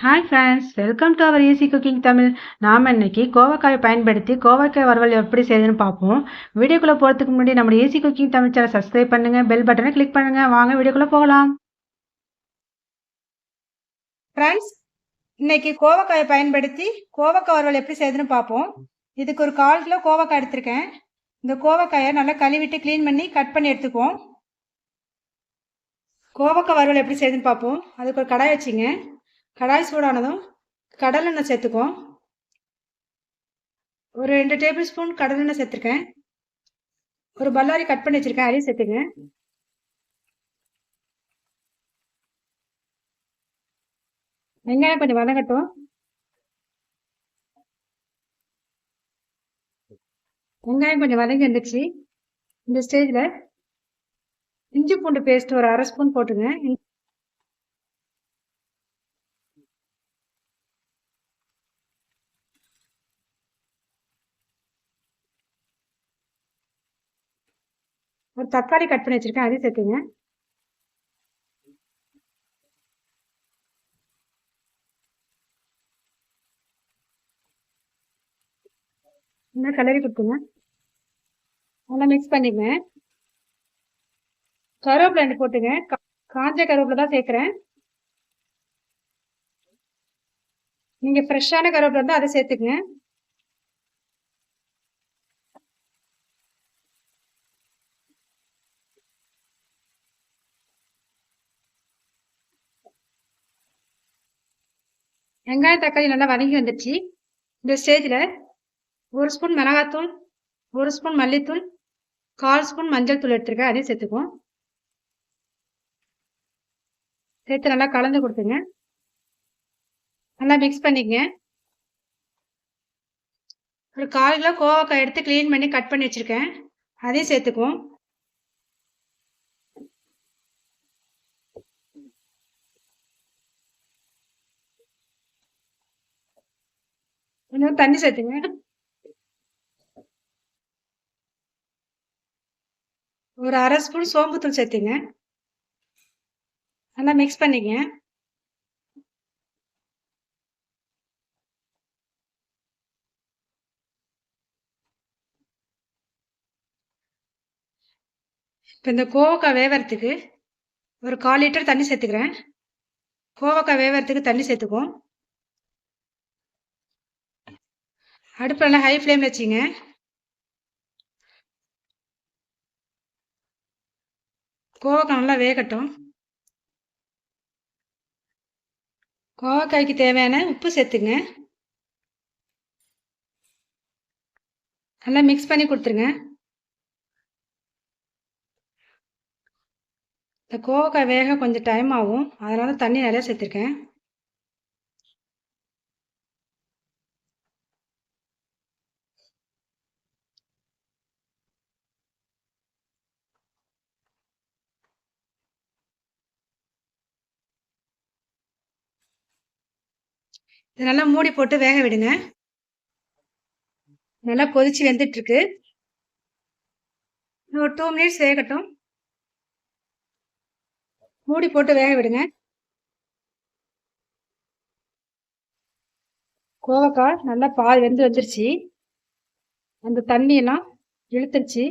Hi friends welcome to our easy cooking Tamil நாம் இன்னைக்கு கோவக்காயை பயன்படுத்தி கோவக்காய் வறுவல் எப்படி செய்யுதுன்னு பார்ப்போம். வீடியோக்குள்ளே போகிறதுக்கு முன்னாடி நம்ம easy cooking Tamil channel subscribe பண்ணுங்கள் பெல் பட்டனை கிளிக் பண்ணுங்கள் வாங்க வீடியோக்குள்ளே போகலாம். ஃப்ரெண்ட்ஸ் இன்னைக்கு கோவக்காயை பயன்படுத்தி கோவக்காய் வறுவல் எப்படி செய்யுதுன்னு பார்ப்போம். இதுக்கு ஒரு கால் கிலோ கோவக்காய் எடுத்திருக்கேன். இந்த கோவக்காயை நல்லா கழுவிட்டு க்ளீன் பண்ணி கட் பண்ணி எடுத்துக்குவோம். கோவக்காய் வறுவல் எப்படி செய்யுதுன்னு பார்ப்போம். அதுக்கு ஒரு கடாய் வச்சுங்க. கடாய் சூடானதும் கடலெண்ணெய் சேர்த்துக்குவோம். ஒரு ரெண்டு டேபிள் ஸ்பூன் கடலெண்ணெய் சேர்த்துருக்கேன். ஒரு பல்லாரி கட் பண்ணி வச்சுருக்கேன் அதையும் சேர்த்துங்க. வெங்காயம் கொஞ்சம் வதங்கட்டும். வெங்காயம் கொஞ்சம் வதங்கி வந்துச்சு இந்த ஸ்டேஜில் இஞ்சி பூண்டு பேஸ்ட் ஒரு அரை ஸ்பூன் போட்டுங்க. ஒரு தக்காளி கட் பண்ணி வச்சிருக்கேன் அதையும் சேர்த்துங்க. இன்னும் கலரி கொடுத்துங்க நல்லா மிக்ஸ் பண்ணிங்க. கருவேப்பிலை ரெண்டு போட்டுங்க. காஞ்ச கருவேப்பிலை தான் சேர்க்குறேன். நீங்கள் ஃப்ரெஷ்ஷான கருவேப்பிலை இருந்தால் அதை சேர்த்துக்குங்க. வெங்காயம் தக்காளி நல்லா வதங்கி வந்துடுச்சு இந்த ஸ்டேஜில் ஒரு ஸ்பூன் மிளகாத்தூள் ஒரு ஸ்பூன் மல்லித்தூள் கால் ஸ்பூன் மஞ்சள் தூள் எடுத்துருக்கேன். அதையும் சேர்த்துக்குவோம். சேர்த்து நல்லா கலந்து கொடுத்துங்க. நல்லா மிக்ஸ் பண்ணிக்கங்க. ஒரு கால் கிலோ கோவக்காய் எடுத்து க்ளீன் பண்ணி கட் பண்ணி வச்சுருக்கேன். அதையும் சேர்த்துக்குவோம். இன்னும் தண்ணி சேர்த்துங்க. ஒரு அரை ஸ்பூன் சோம்புத்தூள் சேர்த்துங்க. நல்லா மிக்ஸ் பண்ணிங்க. இப்போ இந்த கோவக்காய் வேவறதுக்கு ஒரு கால் லிட்டர் தண்ணி சேர்த்துக்கிறேன். கோவக்காய் வேவறதுக்கு தண்ணி சேர்த்துக்குவோம். அடுப்பில் ஹை ஃப்ளேமில் வச்சிங்க. கோவக்காய் நல்லா வேகட்டும். கோவக்காய்க்கு தேவையான உப்பு சேர்த்துங்க. நல்லா மிக்ஸ் பண்ணி கொடுத்துருங்க. இந்த கோவக்காய் வேக கொஞ்சம் டைம் ஆகும். அதனால தண்ணி நிறையா சேர்த்துருக்கேன். இது நல்லா மூடி போட்டு வேக விடுங்க. நல்லா கொதிச்சு வெந்துட்டு இருக்கு ஒரு டூ மினிட்ஸ் வேகட்டும். மூடி போட்டு வேக விடுங்க. கோவக்காய் நல்லா பால் வெந்து வந்துருச்சு. அந்த தண்ணியெல்லாம் இழுத்துருச்சு.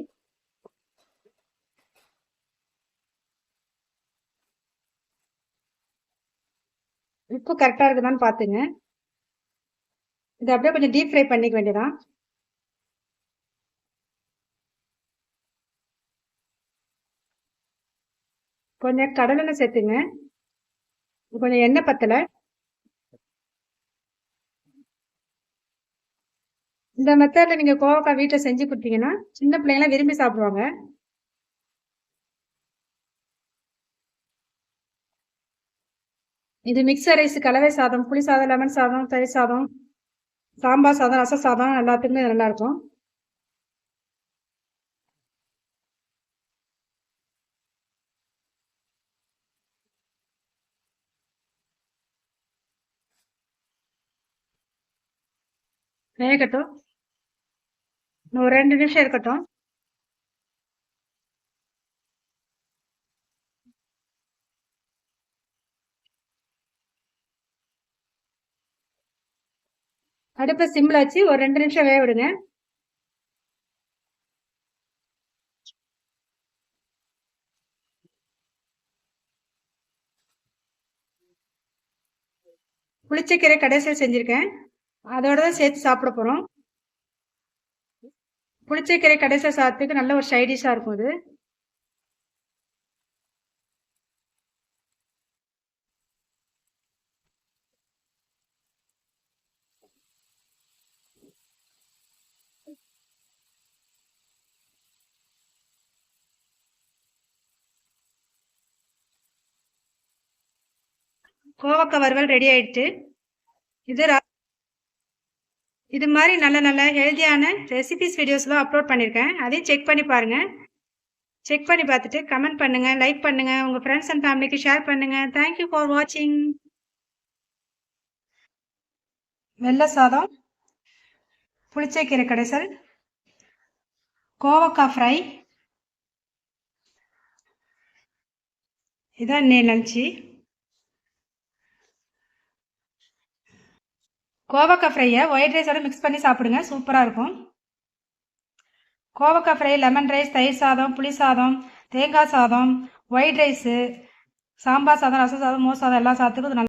உப்பு கரெக்டாக இருக்குதான்னு பார்த்துங்க இதை அப்படியே கொஞ்சம் டீப் ஃப்ரை பண்ணிக்க வேண்டியதான் கொஞ்சம் கடலெண்ணெய் சேர்த்துங்க. கொஞ்சம் எண்ணெய் பத்தலை. இந்த மெத்தடில் நீங்கள் கோவக்காய் வீட்டில் செஞ்சு கொடுத்தீங்கன்னா சின்ன பிள்ளைங்களாம் விரும்பி சாப்பிடுவாங்க. இது மிக்சர் ரைஸ் கலவை சாதம் புளி சாதம் லெமன் சாதம் தயிர் சாதம். சாம்பார் சாதம் ரச சாதம் எல்லாத்துக்குமே நல்லா இருக்கும். வேகட்டும். ஒரு ரெண்டு நிமிஷம் இருக்கட்டும். அடுப்பை சிம்மில் வச்சு ஒரு ரெண்டு நிமிஷம் வேக விடுங்க. புளிச்சக்கீரை கடைசியில் செஞ்சுருக்கேன். அதோட தான் சேர்த்து சாப்பிட போகிறோம் புளிச்சக்கீரை கடைசியில் சாப்பிட்டுக்கு நல்ல ஒரு சைடிஷாக இருக்கும் இது கோவக்காய் வறுவல் ரெடி ஆயிடுச்சு இது இது மாதிரி நல்ல நல்ல ஹெல்தியான ரெசிபிஸ் வீடியோஸ்லாம் அப்லோட் பண்ணியிருக்கேன் அதையும் செக் பண்ணி பாருங்கள் செக் பண்ணி பார்த்துட்டு கமெண்ட் பண்ணுங்கள் லைக் பண்ணுங்கள் உங்கள் ஃப்ரெண்ட்ஸ் அண்ட் ஃபேமிலிக்கு ஷேர் பண்ணுங்கள் தேங்க்யூ ஃபார் வாட்சிங் வெள்ளை சாதம் புளிச்சக்கீரை கடைசல் கோவக்காய் ஃப்ரை இதான் நே லஞ்சு கோவக்காய் ஃப்ரையை ஒயிட் ரைஸோட மிக்ஸ் பண்ணி சாப்பிடுங்க. சூப்பராக இருக்கும். கோவக்காய் ஃப்ரை லெமன் ரைஸ் தயிர் சாதம் புளி சாதம் தேங்காய் சாதம் ஒயிட் ரைஸு சாம்பார் சாதம் ரசம் சாதம் மோர் சாதம் எல்லா சாதத்துக்கும் இது நல்லா